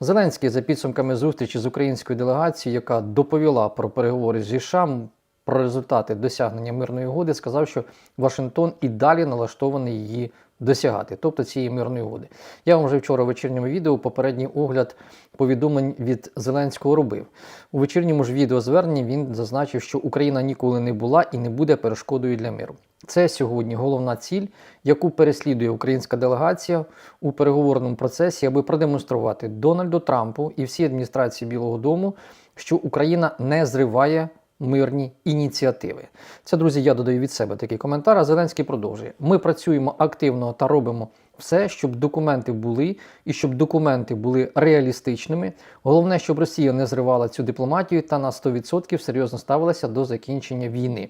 Зеленський за підсумками зустрічі з українською делегацією, яка доповіла про переговори з США, про результати досягнення мирної угоди, сказав, що Вашингтон і далі налаштований її досягати, тобто цієї мирної угоди. Я вам вже вчора в вечірньому відео попередній огляд повідомлень від Зеленського робив. У вечірньому ж відеозверненні він зазначив, що Україна ніколи не була і не буде перешкодою для миру. Це сьогодні головна ціль, яку переслідує українська делегація у переговорному процесі, аби продемонструвати Дональду Трампу і всій адміністрації Білого Дому, що Україна не зриває мирні ініціативи. Це, друзі, я додаю від себе такий коментар. А Зеленський продовжує. Ми працюємо активно та робимо все, щоб документи були і щоб документи були реалістичними. Головне, щоб Росія не зривала цю дипломатію та на 100% серйозно ставилася до закінчення війни.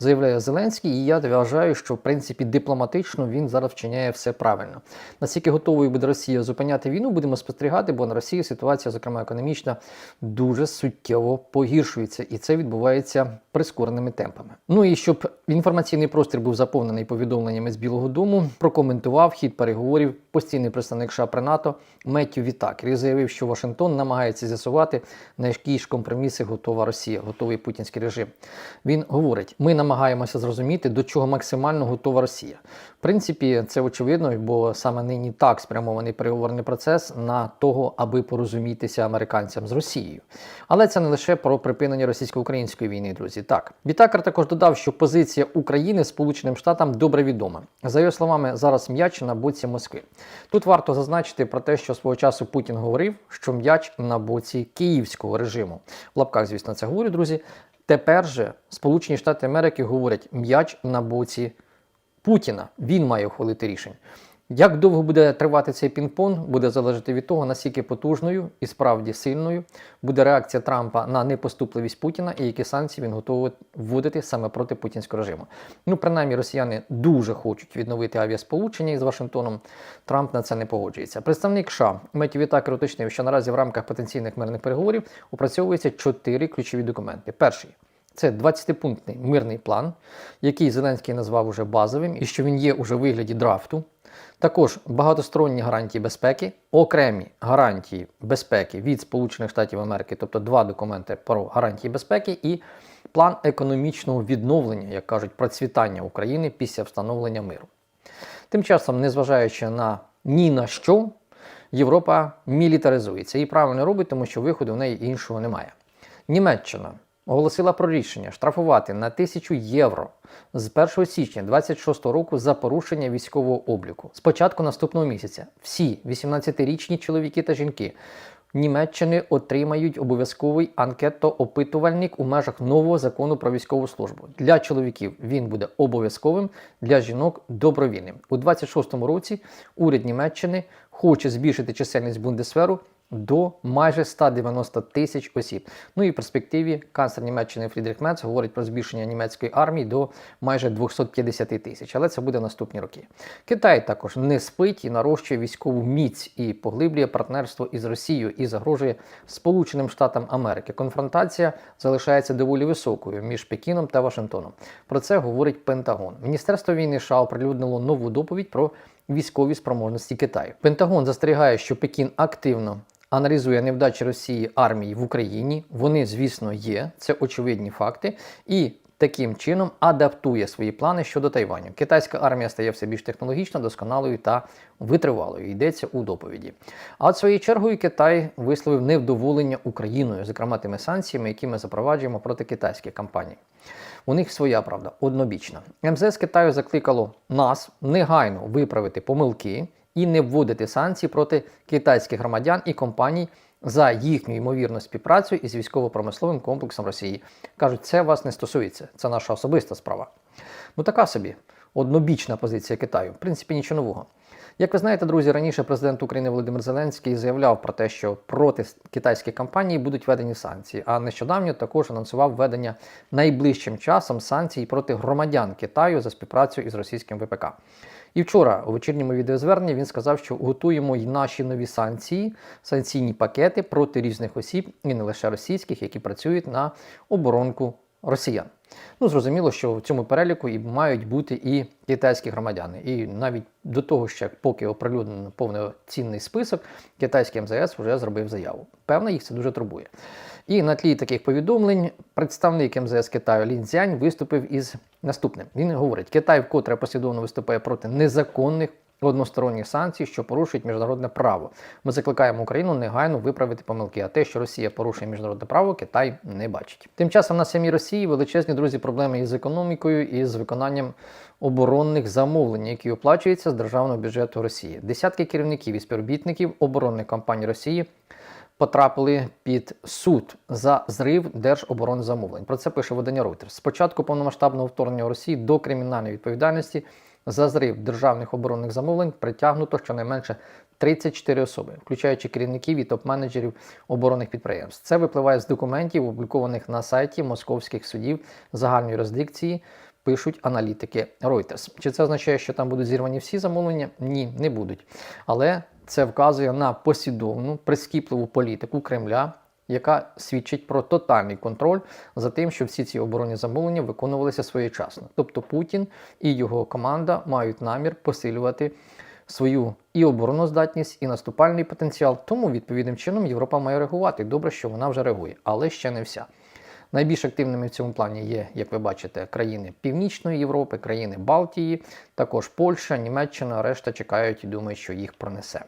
Заявляє Зеленський, і я вважаю, що в принципі дипломатично він зараз вчиняє все правильно. Наскільки готовою буде Росія зупиняти війну, будемо спостерігати, бо на Росії ситуація, зокрема економічна, дуже суттєво погіршується, і це відбувається прискореними темпами. Ну і щоб інформаційний простір був заповнений повідомленнями з Білого Дому, прокоментував хід переговорів постійний представник США при НАТО Меттю Вітакер заявив, що Вашингтон намагається з'ясувати, на які ж компроміси готова Росія, готовий путінський режим. Він говорить: ми намагаємося зрозуміти, до чого максимально готова Росія. В принципі, це очевидно, бо саме нині так спрямований переговорний процес на того, аби порозумітися американцям з Росією. Але це не лише про припинення російсько-української війни, друзі. Так, Вітакер також додав, що позиція України Сполученим Штатам добре відома. За його словами, зараз м'яч на боці Москви. Тут варто зазначити про те, що свого часу Путін говорив, що м'яч на боці київського режиму. В лапках, звісно, це говорю, друзі. Тепер же Сполучені Штати Америки говорять м'яч на боці Путіна. Він має ухвалити рішення. Як довго буде тривати цей пінг-понг, буде залежати від того, наскільки потужною і справді сильною буде реакція Трампа на непоступливість Путіна і які санкції він готовий вводити саме проти путінського режиму. Ну, принаймні, росіяни дуже хочуть відновити авіасполучення із Вашингтоном. Трамп на це не погоджується. Представник США Меті Вітакер уточнив, що наразі в рамках потенційних мирних переговорів опрацьовуються чотири ключові документи. Перший це 20-пунктний мирний план, який Зеленський назвав уже базовим, і що він є уже у вигляді драфту. Також багатосторонні гарантії безпеки, окремі гарантії безпеки від Сполучених Штатів Америки, тобто два документи про гарантії безпеки, і план економічного відновлення, як кажуть, процвітання України після встановлення миру. Тим часом, незважаючи на ні на що, Європа мілітаризується і правильно робить, тому що виходу в неї іншого немає. Німеччина оголосила про рішення штрафувати на 1000 євро з 1 січня 2026 року за порушення військового обліку. З початку наступного місяця всі 18-річні чоловіки та жінки Німеччини отримають обов'язковий анкетоопитувальник у межах нового закону про військову службу. Для чоловіків він буде обов'язковим, для жінок добровільним. У 26-му році уряд Німеччини хоче збільшити чисельність бундесверу до майже 190 тисяч осіб. Ну і в перспективі канцлер Німеччини Фрідріх Мец говорить про збільшення німецької армії до майже 250 тисяч, але це буде наступні роки. Китай також не спить і нарощує військову міць і поглиблює партнерство із Росією і загрожує Сполученим Штатам Америки. Конфронтація залишається доволі високою між Пекіном та Вашингтоном. Про це говорить Пентагон. Міністерство війни США оприлюднило нову доповідь про військові спроможності Китаю. Пентагон застерігає, що Пекін активно аналізує невдачі Росії армії в Україні. Вони, звісно, є, це очевидні факти, і таким чином адаптує свої плани щодо Тайваню. Китайська армія стає все більш технологічно, досконалою та витривалою. Йдеться у доповіді. А от своєю чергою Китай висловив невдоволення Україною, зокрема тими санкціями, які ми запроваджуємо проти китайських компаній. У них своя правда однобічна. МЗС Китаю закликало нас негайно виправити помилки і не вводити санкції проти китайських громадян і компаній за їхню ймовірну співпрацю із військово-промисловим комплексом Росії. Кажуть, це вас не стосується, це наша особиста справа. Ну така собі однобічна позиція Китаю. В принципі, нічого нового. Як ви знаєте, друзі, раніше президент України Володимир Зеленський заявляв про те, що проти китайських компаній будуть введені санкції. А нещодавно також анонсував введення найближчим часом санкцій проти громадян Китаю за співпрацю із російським ВПК. І вчора у вечірньому відеозверненні він сказав, що готуємо й наші нові санкції, санкційні пакети проти різних осіб, і не лише російських, які працюють на оборонку росіян. Ну, зрозуміло, що в цьому переліку і мають бути і китайські громадяни. І навіть до того, ще поки оприлюднено повноцінний список, китайський МЗС вже зробив заяву. Певно, їх це дуже турбує. І на тлі таких повідомлень представник МЗС Китаю Лін Цзянь виступив із наступним. Він говорить: Китай вкотре послідовно виступає проти незаконних односторонніх санкцій, що порушують міжнародне право. Ми закликаємо Україну негайно виправити помилки. А те, що Росія порушує міжнародне право, Китай не бачить. Тим часом на самій Росії величезні друзі проблеми із економікою і з виконанням оборонних замовлень, які оплачуються з державного бюджету Росії. Десятки керівників і співробітників оборонних компаній Росії потрапили під суд за зрив держоборонзамовлень. Про це пише видання Reuters. З початку повномасштабного вторгнення Росії до кримінальної відповідальності за зрив державних оборонних замовлень притягнуто щонайменше 34 особи, включаючи керівників і топ-менеджерів оборонних підприємств. Це випливає з документів, опублікованих на сайті московських судів загальної юрисдикції. Пишуть аналітики Reuters. Чи це означає, що там будуть зірвані всі замовлення? Ні, не будуть. Але це вказує на послідовну прискіпливу політику Кремля, яка свідчить про тотальний контроль за тим, що всі ці оборонні замовлення виконувалися своєчасно. Тобто Путін і його команда мають намір посилювати свою і обороноздатність, і наступальний потенціал. Тому відповідним чином Європа має реагувати. Добре, що вона вже реагує, але ще не вся. Найбільш активними в цьому плані є, як ви бачите, країни Північної Європи, країни Балтії, також Польща, Німеччина, решта чекають і думають, що їх пронесе.